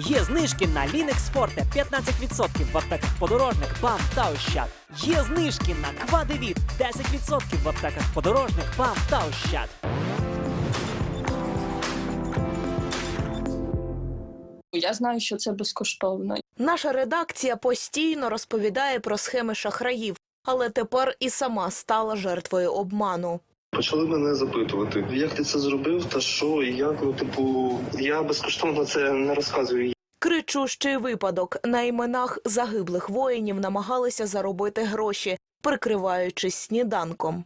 Є знижки на Linux Forte 15% в аптеках подорожник, БАМ та Ощад. Є знижки на Квадевіт 10% в аптеках подорожник, БАМ та Ощад. Я знаю, що це безкоштовно. Наша редакція постійно розповідає про схеми шахраїв, але тепер і сама стала жертвою обману. Почали мене запитувати, як ти це зробив, та що, і як, ну, типу, я безкоштовно це не розказую. Кричущий випадок на іменах загиблих воїнів намагалися заробити гроші, прикриваючись сніданком.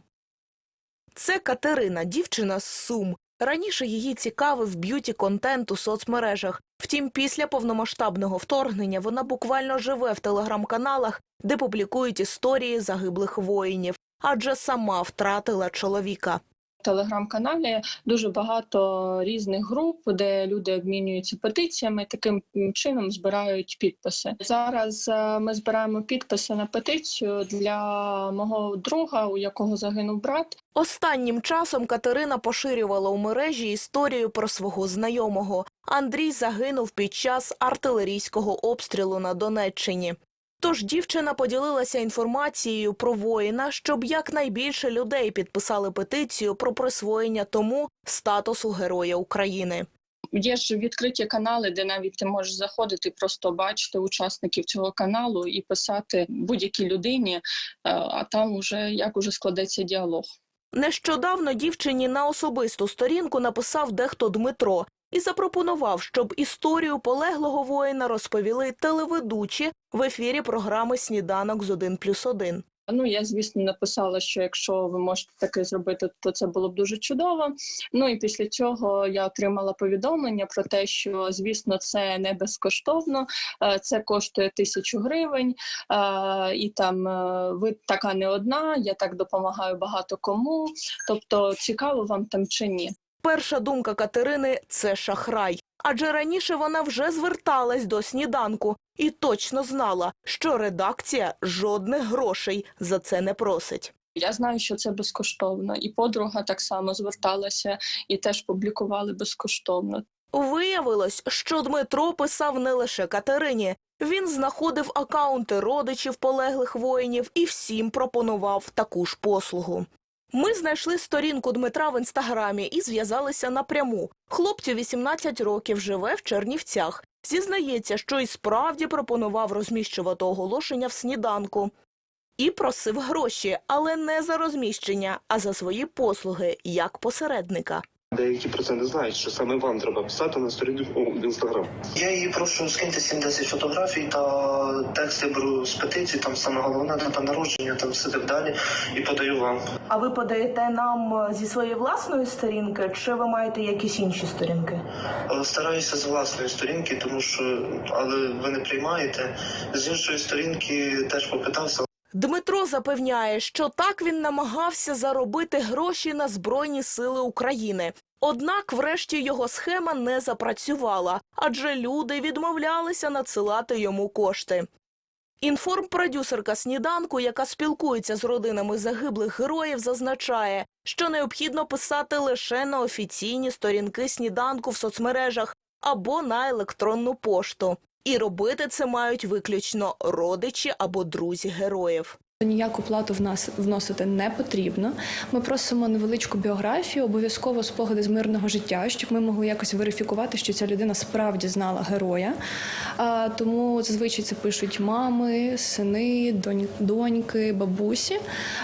Це Катерина, дівчина з Сум. Раніше її цікавив б'юті-контент у соцмережах. Втім, після повномасштабного вторгнення вона буквально живе в телеграм-каналах, де публікують історії загиблих воїнів, адже сама втратила чоловіка. Телеграм-каналі дуже багато різних груп, де люди обмінюються петиціями, таким чином збирають підписи. Зараз е, ми збираємо підписи на петицію для мого друга, у якого загинув брат. Останнім часом Катерина поширювала у мережі історію про свого знайомого. Андрій загинув під час артилерійського обстрілу на Донеччині. Тож дівчина поділилася інформацією про воїна, щоб якнайбільше людей підписали петицію про присвоєння тому статусу Героя України. Є ж відкриті канали, де навіть ти можеш заходити, просто бачити учасників цього каналу і писати будь-якій людині, е, а там уже як уже складеться діалог. Нещодавно дівчині на особисту сторінку написав дехто Дмитро і запропонував, щоб історію полеглого воїна розповіли телеведучі в ефірі програми Сніданок з 1 плюс 1». Ну, я, звісно, написала, що якщо ви можете таке зробити, то це було б дуже чудово. Ну і після цього я отримала повідомлення про те, що звісно, це не безкоштовно, е, це коштує тисячу гривень, е, і там е, ви така не одна. Я так допомагаю багато кому. Тобто, цікаво вам там чи ні. Перша думка Катерини це шахрай. Адже раніше вона вже зверталась до сніданку і точно знала, що редакція жодних грошей за це не просить. Я знаю, що це безкоштовно, і подруга так само зверталася і теж публікували безкоштовно. Виявилось, що Дмитро писав не лише Катерині. Він знаходив акаунти родичів полеглих воїнів і всім пропонував таку ж послугу. Ми знайшли сторінку Дмитра в інстаграмі і зв'язалися напряму. Хлопцю 18 років живе в Чернівцях. Зізнається, що і справді пропонував розміщувати оголошення в сніданку. І просив гроші, але не за розміщення, а за свої послуги як посередника. Деякі проценти знають, що саме вам треба писати на сторінку в інстаграм. Я її прошу скиньте 70 фотографій та текст я беру з петиції, там саме головне дата народження, там все так далі, і подаю вам. А ви подаєте нам зі своєї власної сторінки, чи ви маєте якісь інші сторінки? Е, Стараюся з власної сторінки, тому що але ви не приймаєте. З іншої сторінки теж попитався. Дмитро запевняє, що так він намагався заробити гроші на Збройні Сили України. Однак, врешті, його схема не запрацювала, адже люди відмовлялися надсилати йому кошти. Інформпродюсерка сніданку, яка спілкується з родинами загиблих героїв, зазначає, що необхідно писати лише на офіційні сторінки сніданку в соцмережах або на електронну пошту. І робити це мають виключно родичі або друзі героїв. Ніяку плату в нас вносити не потрібно. Ми просимо невеличку біографію, обов'язково спогади з мирного життя, щоб ми могли якось верифікувати, що ця людина справді знала героя. А, тому зазвичай це пишуть мами, сини, донь- доньки, бабусі.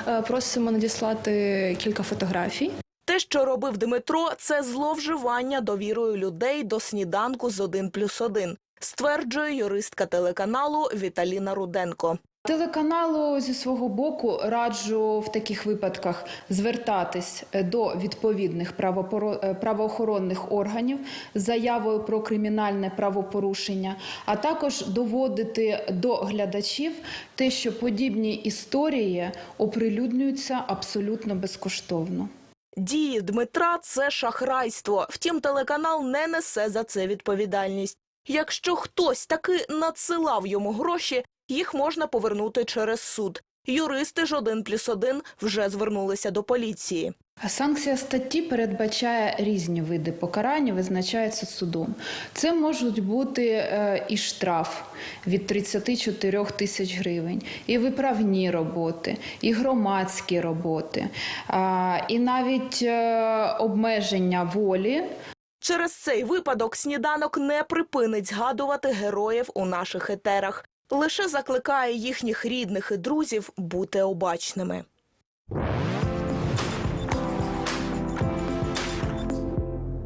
А, просимо надіслати кілька фотографій. Те, що робив Дмитро, це зловживання довірою людей до сніданку з 1 плюс 1, стверджує юристка телеканалу Віталіна Руденко. Телеканалу зі свого боку раджу в таких випадках звертатись до відповідних е, правоохоронних органів з заявою про кримінальне правопорушення, а також доводити до глядачів те, що подібні історії оприлюднюються абсолютно безкоштовно. Дії Дмитра це шахрайство. Втім, телеканал не несе за це відповідальність. Якщо хтось таки надсилав йому гроші, їх можна повернути через суд. Юристи ж 1 плюс 1 вже звернулися до поліції. Санкція статті передбачає різні види покарання, визначається судом. Це можуть бути е, і штраф від 34 тисяч гривень, і виправні роботи, і громадські роботи, і навіть е, обмеження волі Через цей випадок сніданок не припинить згадувати героїв у наших етерах, лише закликає їхніх рідних і друзів бути обачними.